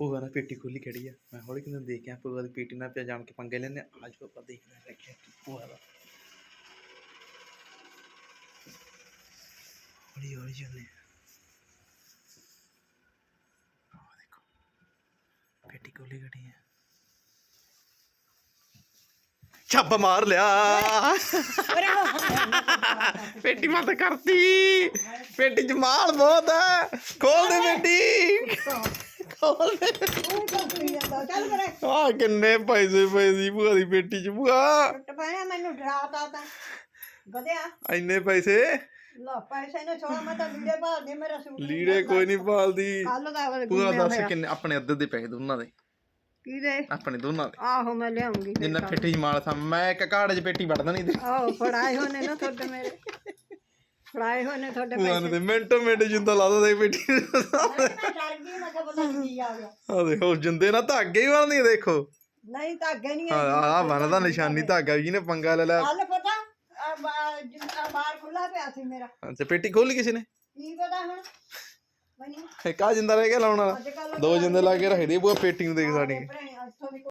ਭੂਆ ਨੇ ਪੇਟੀ ਖੋਲੀ ਖੜੀ ਆ। ਮੈਂ ਹੌਲੀ ਕਿਨੂੰ ਦੇਖ ਭੂਆ ਦੀ ਪੇਟੀ ਨਾਲ ਪਿਆ ਜਾਣ ਕੇ ਪੰਗੇ ਲੈਣੇ ਅੱਜ ਆਪਾਂ ਦੇਖਦੇ ਰੱਖਿਆ ਭੂਆ ਦਾ ਹੌਲੀ ਹੌਲੀ ਜਾਂਦੇ ਆ। ਦੇਖੋ, ਪੇਟੀ ਖੋਲੀ ਖੜੀ ਆ। ਛੱਪ ਮਾਰ ਲਿਆ। ਪੇਟੀ ਮਤ ਕਰਤੀ। ਪੇਟੀ ਚ ਮਾਲ ਬਹੁਤ ਹੈ ਖੋਲ ਦੇ ਪੇਟੀ। ਖੋਲ ਦੇ ਚੱਲ ਮੇਰੇ ਆ ਕਿੰਨੇ ਪੈਸੇ ਪਏ ਸੀ ਭੂਆ ਦੀ ਪੇਟੀ ਚ ਭੂਆ? ਟੁੱਟ ਪੈਣਾ ਮੈਨੂੰ ਡਰਾਤਾ ਤਾਂ ਗਧਿਆ ਇੰਨੇ ਪੈਸੇ? ਲਾ ਪੈਸੇ ਨੇ ਛੋੜਾ ਮੈਂ ਤਾਂ ਲੀੜੇ ਭਾਲਦੀ ਮੇਰਾ ਸੂਟ ਲੀੜੇ ਕੋਈ ਨਹੀਂ ਪਾਲਦੀ ਕੱਲ ਦਾ ਵਾਲੇ ਭੂਆ ਦੱਸ ਕਿੰਨੇ ਆਪਣੇ ਅੱਧੇ ਦੇ ਪੈਸੇ ਦੋਨਾਂ ਦੇ। ਕਿਹਦੇ? ਆਪਣੇ ਦੋਨਾਂ ਦੇ। ਆਹੋ ਮੈਂ ਲਿਆਉਂਗੀ। ਜਿੰਨਾ ਪੇਟੀ ਚ ਮਾਲ ਸਾਂ ਮੈਂ ਇੱਕ ਕਾੜੇ ਚ ਪੇਟੀ ਵੜਦਾ ਨਹੀਂ ਤੇ ਆਹੋ ਫੜਾਏ ਹੋਣੇ ਨਾ ਤੁਹਾਡੇ ਮੇਰੇ। ਫੜਾਏ ਹੋਣੇ ਤੁਹਾਡੇ ਭੂਆ ਨੇ ਤੇ ਮਿੰਟੋ ਮਿੰਟ ਜਿੰਦਾ ਲਾ ਦਿੰਦਾ ਸੀ ਪੇਟੀ ਮੈਂ ਡਰ ਗਈ ਮੈਂ ਕਿਹਾ ਪਤਾ ਨੀ ਕੀ ਆ ਗਿਆ। ਆ ਦੇਖੋ ਜਿੰਦੇ ਨਾਲ ਧਾਗੇ ਹੀ ਬਣਦੀ ਦੇਖੋ। ਨਹੀਂ ਤਾਂ ਅੱਗੇ ਨਹੀਂ ਆ ਆ ਬਣਦਾ ਨਿਸ਼ਾਨੀ ਧਾਗਾ ਜੀ ਨੇ ਪੰਗਾ ਲੈ ਲਿਆ। ਕੱਲ ਪਤਾ ਆ ਬਾ- ਬਾਹਰ ਖੁੱਲਾ ਪਿਆ ਸੀ ਮੇਰਾ। ਅੱਛਾ ਪੇਟੀ ਖੋਲੀ ਕਿਸੇ ਨੇ? ਕੀ ਪਤਾ ਹੁਣ? ਮੈਨੂੰ ਇੱਕ ਆ ਜਿੰਦਾ ਰਹਿ ਗਿਆ ਲਾਉਣ ਵਾਲਾ। ਅੱਜ ਦੋ ਜਿੰਦੇ ਲਾ ਕੇ ਰੱਖਦੇ ਬੂਆ ਪੇਟੀ ਨੂੰ ਦੇਖ ਸਾਡੀ। ਭੈਣੇ